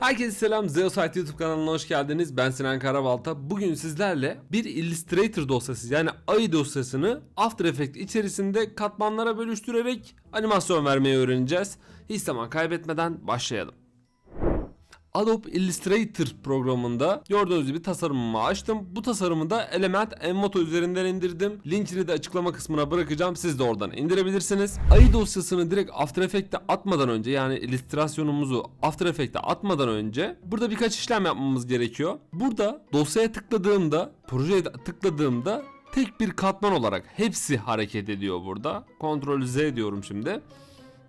Herkese selam Zeosite YouTube kanalına hoş geldiniz. Ben Sinan Karabalta. Bugün sizlerle bir Illustrator dosyası yani AI dosyasını After Effects içerisinde katmanlara bölüştürerek animasyon vermeyi öğreneceğiz. Hiç zaman kaybetmeden başlayalım. Adobe Illustrator programında gördüğünüz gibi tasarımımı açtım. Bu tasarımı da Element Enmoto üzerinden indirdim. Linkini de açıklama kısmına bırakacağım. Siz de oradan indirebilirsiniz. AI dosyasını direkt After Effects'e atmadan önce yani illüstrasyonumuzu After Effects'e atmadan önce burada birkaç işlem yapmamız gerekiyor. Burada dosyaya tıkladığımda, projeye tıkladığımda tek bir katman olarak hepsi hareket ediyor burada. Ctrl Z diyorum şimdi.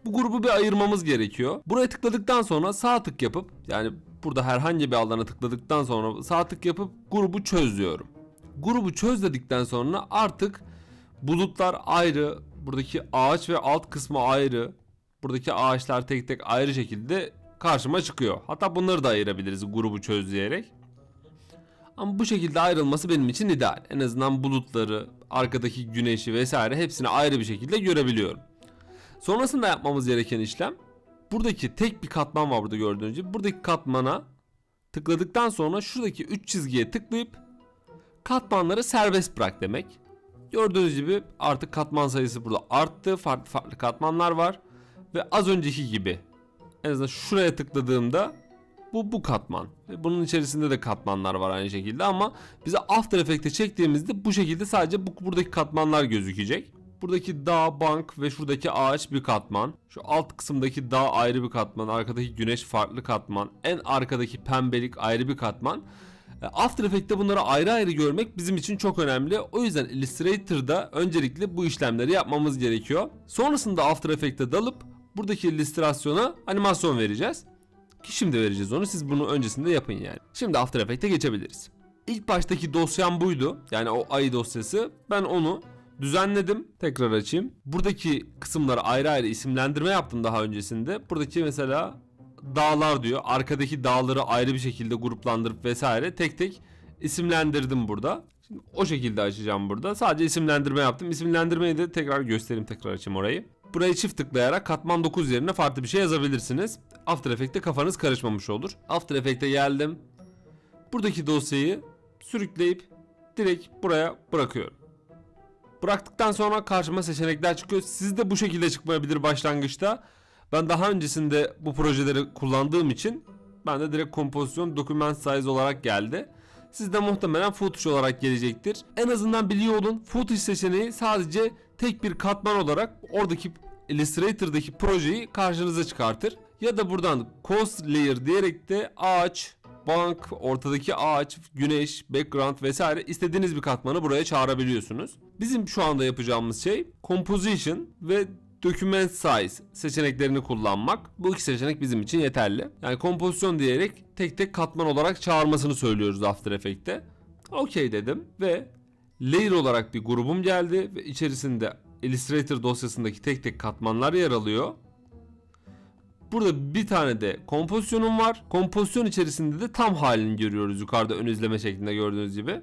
Bu grubu bir ayırmamız gerekiyor. Buraya tıkladıktan sonra sağ tık yapıp yani burada herhangi bir alana tıkladıktan sonra sağ tık yapıp grubu çöz diyorum. Grubu çöz dedikten sonra artık bulutlar ayrı, buradaki ağaç ve alt kısmı ayrı, buradaki ağaçlar tek tek ayrı şekilde karşıma çıkıyor. Hatta bunları da ayırabiliriz grubu çöz diyerek. Ama bu şekilde ayrılması benim için ideal. En azından bulutları, arkadaki güneşi vesaire hepsini ayrı bir şekilde görebiliyorum. Sonrasında yapmamız gereken işlem buradaki tek bir katman var burada gördüğünüz gibi. Buradaki katmana tıkladıktan sonra şuradaki 3 çizgiye tıklayıp katmanları serbest bırak demek. Gördüğünüz gibi artık katman sayısı burada arttı. Farklı farklı katmanlar var. Ve az önceki gibi en azından şuraya tıkladığımda bu bu katman. Ve bunun içerisinde de katmanlar var aynı şekilde ama bize After Effects'e çektiğimizde bu şekilde sadece bu buradaki katmanlar gözükecek. Buradaki dağ, bank ve şuradaki ağaç bir katman. Şu alt kısımdaki dağ ayrı bir katman. Arkadaki güneş farklı katman. En arkadaki pembelik ayrı bir katman. E, After Effects'te bunları ayrı ayrı görmek bizim için çok önemli. O yüzden Illustrator'da öncelikle bu işlemleri yapmamız gerekiyor. Sonrasında After Effects'te dalıp buradaki illüstrasyona animasyon vereceğiz. Ki şimdi vereceğiz onu. Siz bunu öncesinde yapın yani. Şimdi After Effects'e geçebiliriz. İlk baştaki dosyam buydu. Yani o AI dosyası. Ben onu düzenledim. Tekrar açayım. Buradaki kısımları ayrı ayrı isimlendirme yaptım daha öncesinde. Buradaki mesela dağlar diyor. Arkadaki dağları ayrı bir şekilde gruplandırıp vesaire tek tek isimlendirdim burada. Şimdi o şekilde açacağım burada. Sadece isimlendirme yaptım. İsimlendirmeyi de tekrar göstereyim tekrar açayım orayı. Buraya çift tıklayarak katman 9 yerine farklı bir şey yazabilirsiniz. After Effects'te kafanız karışmamış olur. After Effects'e geldim. Buradaki dosyayı sürükleyip direkt buraya bırakıyorum. Bıraktıktan sonra karşıma seçenekler çıkıyor. Sizde bu şekilde çıkmayabilir başlangıçta. Ben daha öncesinde bu projeleri kullandığım için ben de direkt kompozisyon document size olarak geldi. Sizde muhtemelen footage olarak gelecektir. En azından biliyor olun footage seçeneği sadece tek bir katman olarak oradaki Illustrator'daki projeyi karşınıza çıkartır. Ya da buradan coast layer diyerek de ağaç, bank, ortadaki ağaç, güneş, background vesaire istediğiniz bir katmanı buraya çağırabiliyorsunuz. Bizim şu anda yapacağımız şey composition ve document size seçeneklerini kullanmak. Bu iki seçenek bizim için yeterli. Yani kompozisyon diyerek tek tek katman olarak çağırmasını söylüyoruz After Effects'te. Okey dedim ve layer olarak bir grubum geldi ve içerisinde Illustrator dosyasındaki tek tek katmanlar yer alıyor. Burada bir tane de kompozisyonum var. Kompozisyon içerisinde de tam halini görüyoruz yukarıda ön izleme şeklinde gördüğünüz gibi.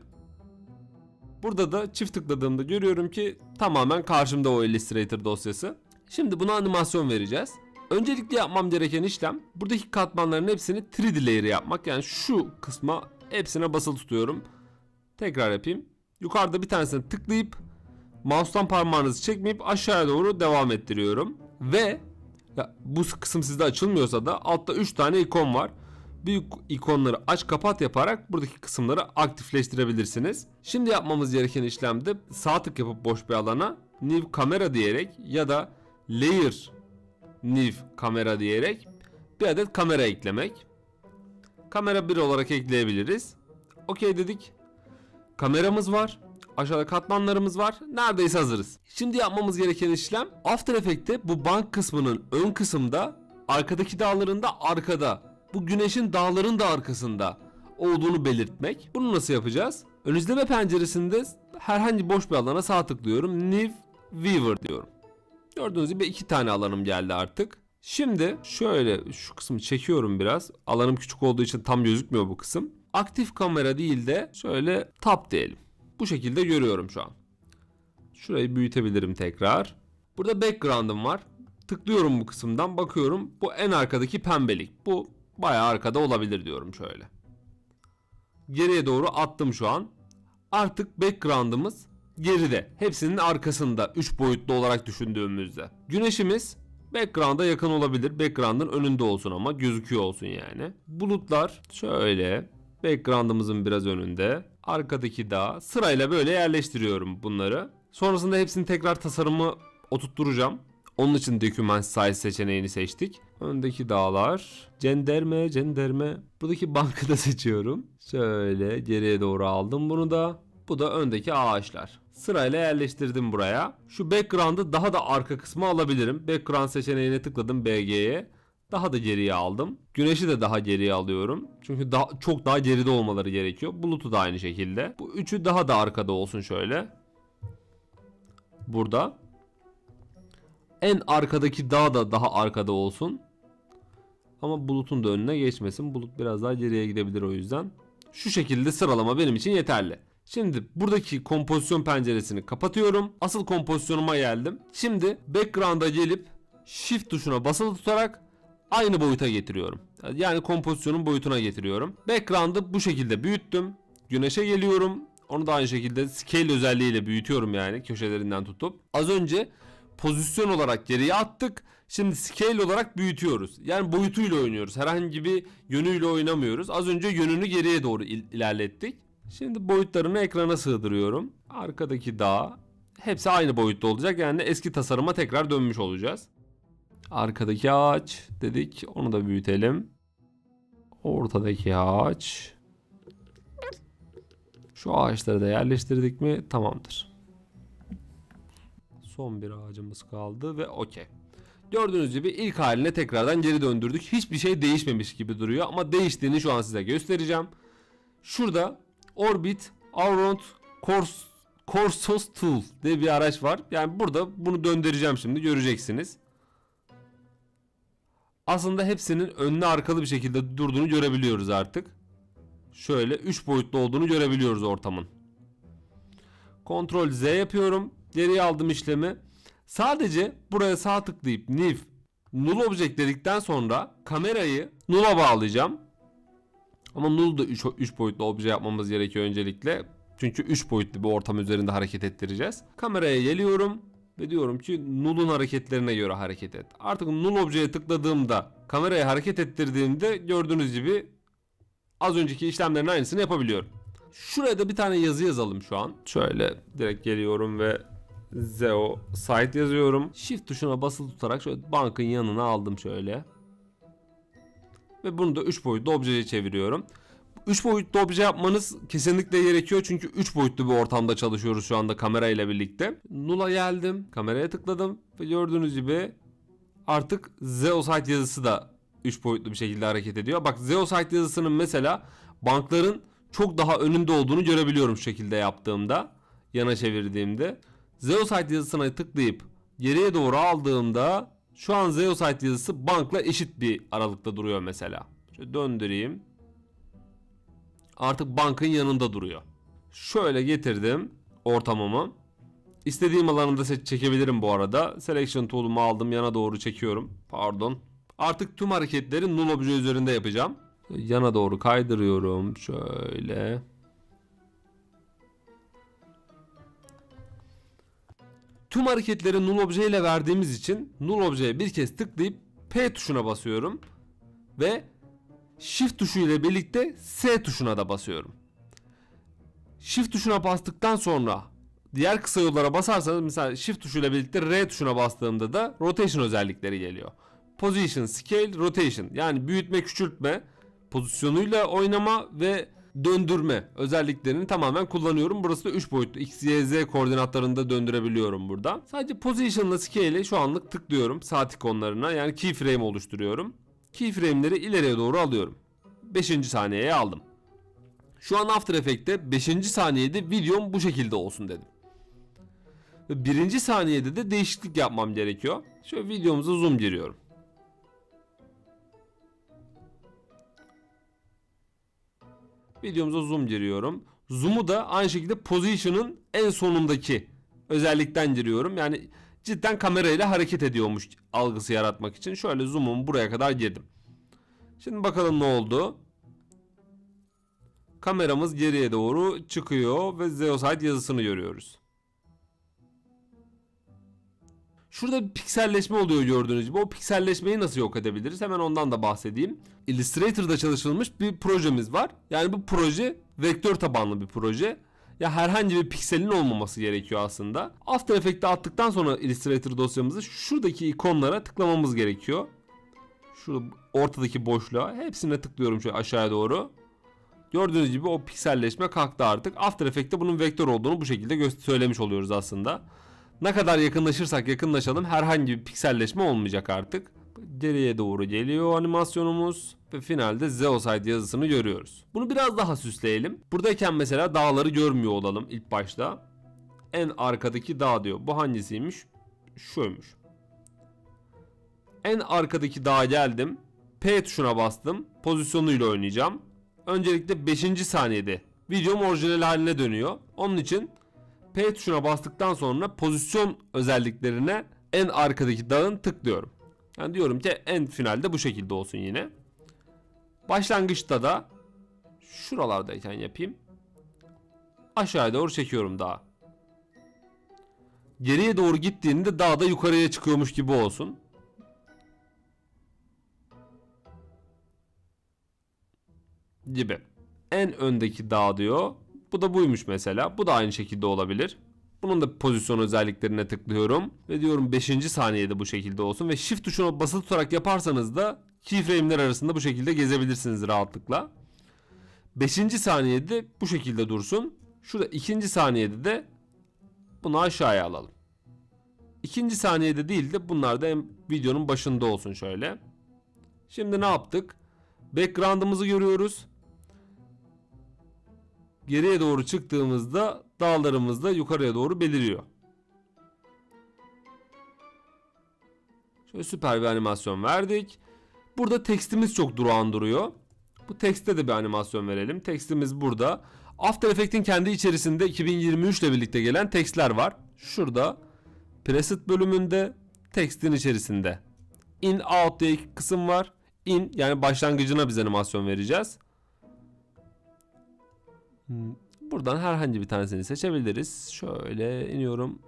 Burada da çift tıkladığımda görüyorum ki tamamen karşımda o Illustrator dosyası. Şimdi buna animasyon vereceğiz. Öncelikle yapmam gereken işlem buradaki katmanların hepsini 3D layer yapmak. Yani şu kısma hepsine basılı tutuyorum. Tekrar yapayım. Yukarıda bir tanesine tıklayıp mouse'tan parmağınızı çekmeyip aşağıya doğru devam ettiriyorum. Ve ya bu kısım sizde açılmıyorsa da altta 3 tane ikon var. Büyük ikonları aç kapat yaparak buradaki kısımları aktifleştirebilirsiniz. Şimdi yapmamız gereken işlemde sağ tık yapıp boş bir alana new kamera diyerek ya da layer new kamera diyerek bir adet kamera eklemek. Kamera 1 olarak ekleyebiliriz. Okey dedik. Kameramız var. Aşağıda katmanlarımız var. Neredeyse hazırız. Şimdi yapmamız gereken işlem After Effects'te bu bank kısmının ön kısımda arkadaki dağların da arkada. Bu güneşin dağların da arkasında olduğunu belirtmek. Bunu nasıl yapacağız? Ön izleme penceresinde herhangi boş bir alana sağ tıklıyorum. New Viewer diyorum. Gördüğünüz gibi iki tane alanım geldi artık. Şimdi şöyle şu kısmı çekiyorum biraz. Alanım küçük olduğu için tam gözükmüyor bu kısım. Aktif kamera değil de şöyle tap diyelim. Bu şekilde görüyorum şu an. Şurayı büyütebilirim tekrar. Burada background'ım var. Tıklıyorum bu kısımdan bakıyorum. Bu en arkadaki pembelik. Bu bayağı arkada olabilir diyorum şöyle. Geriye doğru attım şu an. Artık background'ımız geride. Hepsinin arkasında 3 boyutlu olarak düşündüğümüzde. Güneşimiz background'a yakın olabilir. Background'ın önünde olsun ama gözüküyor olsun yani. Bulutlar şöyle background'ımızın biraz önünde. Arkadaki dağ sırayla böyle yerleştiriyorum bunları. Sonrasında hepsini tekrar tasarımı oturtturacağım. Onun için document size seçeneğini seçtik. Öndeki dağlar. Cenderme, cenderme. Buradaki bankı da seçiyorum. Şöyle geriye doğru aldım bunu da. Bu da öndeki ağaçlar. Sırayla yerleştirdim buraya. Şu background'ı daha da arka kısma alabilirim. Background seçeneğine tıkladım BG'ye. Daha da geriye aldım. Güneşi de daha geriye alıyorum. Çünkü daha, çok daha geride olmaları gerekiyor. Bulutu da aynı şekilde. Bu üçü daha da arkada olsun şöyle. Burada. En arkadaki dağ da daha arkada olsun. Ama bulutun da önüne geçmesin. Bulut biraz daha geriye gidebilir o yüzden. Şu şekilde sıralama benim için yeterli. Şimdi buradaki kompozisyon penceresini kapatıyorum. Asıl kompozisyonuma geldim. Şimdi background'a gelip shift tuşuna basılı tutarak aynı boyuta getiriyorum. Yani kompozisyonun boyutuna getiriyorum. Background'ı bu şekilde büyüttüm. Güneşe geliyorum. Onu da aynı şekilde scale özelliğiyle büyütüyorum yani köşelerinden tutup. Az önce pozisyon olarak geriye attık. Şimdi scale olarak büyütüyoruz. Yani boyutuyla oynuyoruz. Herhangi bir yönüyle oynamıyoruz. Az önce yönünü geriye doğru il- ilerlettik. Şimdi boyutlarını ekrana sığdırıyorum. Arkadaki dağ hepsi aynı boyutta olacak. Yani eski tasarıma tekrar dönmüş olacağız. Arkadaki ağaç dedik. Onu da büyütelim. Ortadaki ağaç. Şu ağaçları da yerleştirdik mi tamamdır. Son bir ağacımız kaldı ve okey. Gördüğünüz gibi ilk haline tekrardan geri döndürdük. Hiçbir şey değişmemiş gibi duruyor ama değiştiğini şu an size göstereceğim. Şurada Orbit Course Corsos Tool diye bir araç var. Yani burada bunu döndüreceğim şimdi göreceksiniz. Aslında hepsinin önlü arkalı bir şekilde durduğunu görebiliyoruz artık. Şöyle 3 boyutlu olduğunu görebiliyoruz ortamın. Ctrl Z yapıyorum. Geriye aldım işlemi. Sadece buraya sağ tıklayıp New Null Object dedikten sonra kamerayı Null'a bağlayacağım. Ama Null da 3 boyutlu obje yapmamız gerekiyor öncelikle. Çünkü 3 boyutlu bir ortam üzerinde hareket ettireceğiz. Kameraya geliyorum ve diyorum ki Null'un hareketlerine göre hareket et. Artık Null objeye tıkladığımda kamerayı hareket ettirdiğimde gördüğünüz gibi az önceki işlemlerin aynısını yapabiliyorum. Şuraya da bir tane yazı yazalım şu an. Şöyle direkt geliyorum ve Zeo site yazıyorum. Shift tuşuna basılı tutarak şöyle bankın yanına aldım şöyle. Ve bunu da 3 boyutlu objeye çeviriyorum. 3 boyutlu obje yapmanız kesinlikle gerekiyor çünkü 3 boyutlu bir ortamda çalışıyoruz şu anda kamera ile birlikte. Null'a geldim, kameraya tıkladım ve gördüğünüz gibi artık Zeosite yazısı da 3 boyutlu bir şekilde hareket ediyor. Bak Zeosite yazısının mesela bankların çok daha önünde olduğunu görebiliyorum şu şekilde yaptığımda, yana çevirdiğimde. Zeosite yazısına tıklayıp geriye doğru aldığımda şu an Zeosite yazısı bankla eşit bir aralıkta duruyor mesela. Şöyle döndüreyim. Artık bankın yanında duruyor. Şöyle getirdim ortamımı. İstediğim alanında se- çekebilirim bu arada. Selection tool'umu aldım yana doğru çekiyorum. Pardon. Artık tüm hareketleri null obje üzerinde yapacağım. Yana doğru kaydırıyorum. Şöyle. Tüm hareketleri null obje ile verdiğimiz için null objeye bir kez tıklayıp P tuşuna basıyorum ve Shift tuşu ile birlikte S tuşuna da basıyorum. Shift tuşuna bastıktan sonra diğer kısa yollara basarsanız mesela Shift tuşuyla birlikte R tuşuna bastığımda da rotation özellikleri geliyor. Position, scale, rotation yani büyütme, küçültme, pozisyonuyla oynama ve döndürme özelliklerini tamamen kullanıyorum. Burası da 3 boyutlu X, Y, Z koordinatlarında döndürebiliyorum burada. Sadece position ile scale'e şu anlık tıklıyorum saat ikonlarına yani keyframe oluşturuyorum. Keyframe'leri ileriye doğru alıyorum. 5. saniyeye aldım. Şu an After Effects'te 5. saniyede videom bu şekilde olsun dedim. Ve 1. saniyede de değişiklik yapmam gerekiyor. Şöyle videomuza zoom giriyorum. Videomuza zoom giriyorum. Zoom'u da aynı şekilde position'ın en sonundaki özellikten giriyorum. Yani cidden kamerayla hareket ediyormuş algısı yaratmak için. Şöyle zoom'umu buraya kadar girdim. Şimdi bakalım ne oldu. Kameramız geriye doğru çıkıyor ve Zeosite yazısını görüyoruz. Şurada bir pikselleşme oluyor gördüğünüz gibi. O pikselleşmeyi nasıl yok edebiliriz? Hemen ondan da bahsedeyim. Illustrator'da çalışılmış bir projemiz var. Yani bu proje vektör tabanlı bir proje. Ya herhangi bir pikselin olmaması gerekiyor aslında. After Effects'te attıktan sonra Illustrator dosyamızı şuradaki ikonlara tıklamamız gerekiyor. Şu ortadaki boşluğa hepsine tıklıyorum şöyle aşağıya doğru. Gördüğünüz gibi o pikselleşme kalktı artık. After Effects'te bunun vektör olduğunu bu şekilde söylemiş oluyoruz aslında. Ne kadar yakınlaşırsak yakınlaşalım herhangi bir pikselleşme olmayacak artık. Geriye doğru geliyor animasyonumuz ve finalde Zeosite yazısını görüyoruz. Bunu biraz daha süsleyelim. Buradayken mesela dağları görmüyor olalım ilk başta. En arkadaki dağ diyor. Bu hangisiymiş? Şuymuş. En arkadaki dağa geldim. P tuşuna bastım. Pozisyonuyla oynayacağım. Öncelikle 5. saniyede videom orijinal haline dönüyor. Onun için P tuşuna bastıktan sonra pozisyon özelliklerine en arkadaki dağın tıklıyorum. Yani diyorum ki en finalde bu şekilde olsun yine. Başlangıçta da şuralardayken yapayım. Aşağıya doğru çekiyorum dağı. Geriye doğru gittiğinde dağda yukarıya çıkıyormuş gibi olsun. Gibi. En öndeki dağ diyor. Bu da buymuş mesela. Bu da aynı şekilde olabilir. Bunun da pozisyon özelliklerine tıklıyorum. Ve diyorum 5. saniyede bu şekilde olsun. Ve shift tuşuna basılı tutarak yaparsanız da keyframe'ler arasında bu şekilde gezebilirsiniz rahatlıkla. 5. saniyede bu şekilde dursun. Şurada 2. saniyede de bunu aşağıya alalım. 2. saniyede değil de bunlar da videonun başında olsun şöyle. Şimdi ne yaptık? Background'ımızı görüyoruz. Geriye doğru çıktığımızda dağlarımız da yukarıya doğru beliriyor. Şöyle süper bir animasyon verdik. Burada tekstimiz çok durağan duruyor. Bu tekste de bir animasyon verelim. Tekstimiz burada. After Effects'in kendi içerisinde 2023 ile birlikte gelen tekstler var. Şurada preset bölümünde tekstin içerisinde in out diye iki kısım var. In yani başlangıcına biz animasyon vereceğiz. Hmm, Buradan herhangi bir tanesini seçebiliriz. Şöyle iniyorum.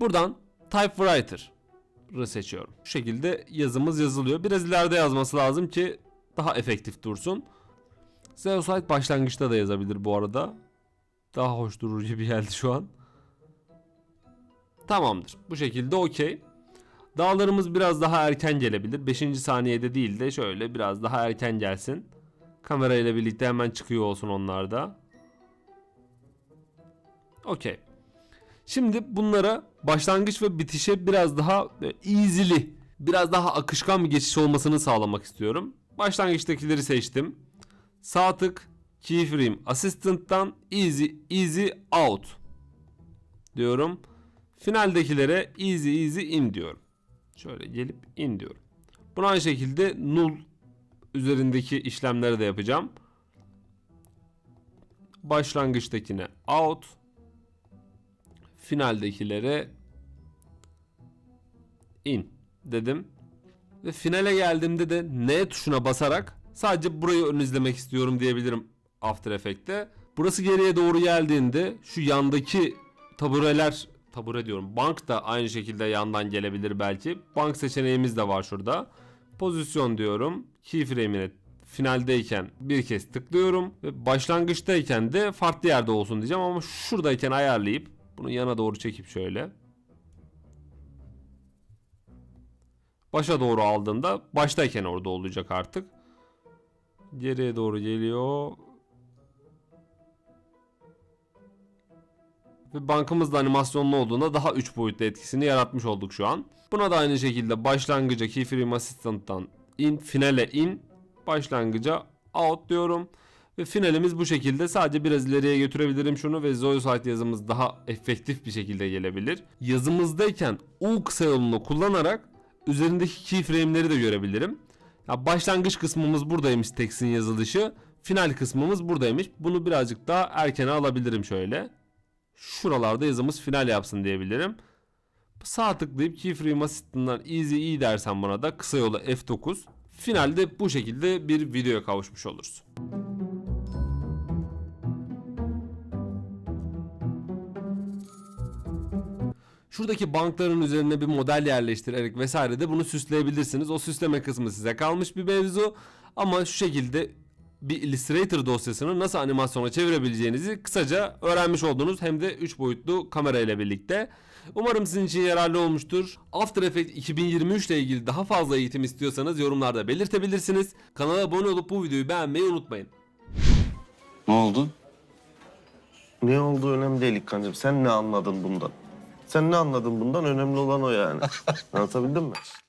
Buradan Typewriter'ı seçiyorum. Bu şekilde yazımız yazılıyor. Biraz ileride yazması lazım ki daha efektif dursun. Zeosite başlangıçta da yazabilir bu arada. Daha hoş durur gibi geldi şu an. Tamamdır. Bu şekilde okey. Dağlarımız biraz daha erken gelebilir. 5. saniyede değil de şöyle biraz daha erken gelsin. Kamera ile birlikte hemen çıkıyor olsun onlar da. Okey. Şimdi bunlara başlangıç ve bitişe biraz daha böyle easy'li, biraz daha akışkan bir geçiş olmasını sağlamak istiyorum. Başlangıçtakileri seçtim. Sağ tık keyframe assistant'tan easy easy out diyorum. Finaldekilere easy easy in diyorum. Şöyle gelip in diyorum. Bunu aynı şekilde null üzerindeki işlemleri de yapacağım. Başlangıçtakine out, finaldekilere in dedim. Ve finale geldiğimde de N tuşuna basarak sadece burayı ön izlemek istiyorum diyebilirim After Effects'te. Burası geriye doğru geldiğinde şu yandaki tabureler tabure diyorum. Bank da aynı şekilde yandan gelebilir belki. Bank seçeneğimiz de var şurada. Pozisyon diyorum. Keyframe'ine finaldeyken bir kez tıklıyorum ve başlangıçtayken de farklı yerde olsun diyeceğim ama şuradayken ayarlayıp bunu yana doğru çekip şöyle başa doğru aldığımda baştayken orada olacak artık. Geriye doğru geliyor. Ve bankamızda animasyonlu olduğunda daha 3 boyutlu etkisini yaratmış olduk şu an. Buna da aynı şekilde başlangıca Keyframe Assistant'tan in, finale in, başlangıca out diyorum. Ve finalimiz bu şekilde. Sadece biraz ileriye götürebilirim şunu ve Zoyosite yazımız daha efektif bir şekilde gelebilir. Yazımızdayken U kısa yolunu kullanarak üzerindeki keyframe'leri de görebilirim. Ya başlangıç kısmımız buradaymış tekstin yazılışı. Final kısmımız buradaymış. Bunu birazcık daha erkene alabilirim şöyle. Şuralarda yazımız final yapsın diyebilirim. Sağ tıklayıp keyframe assistant'dan easy e dersen buna da kısa yolu F9. Finalde bu şekilde bir videoya kavuşmuş oluruz. Şuradaki bankların üzerine bir model yerleştirerek vesaire de bunu süsleyebilirsiniz. O süsleme kısmı size kalmış bir mevzu. Ama şu şekilde bir Illustrator dosyasını nasıl animasyona çevirebileceğinizi kısaca öğrenmiş oldunuz. Hem de 3 boyutlu kamera ile birlikte. Umarım sizin için yararlı olmuştur. After Effects 2023 ile ilgili daha fazla eğitim istiyorsanız yorumlarda belirtebilirsiniz. Kanala abone olup bu videoyu beğenmeyi unutmayın. Ne oldu? Ne olduğu önemli değil İlkan'cığım. Sen ne anladın bundan? Sen ne anladın bundan? Önemli olan o yani. Anlatabildim mi?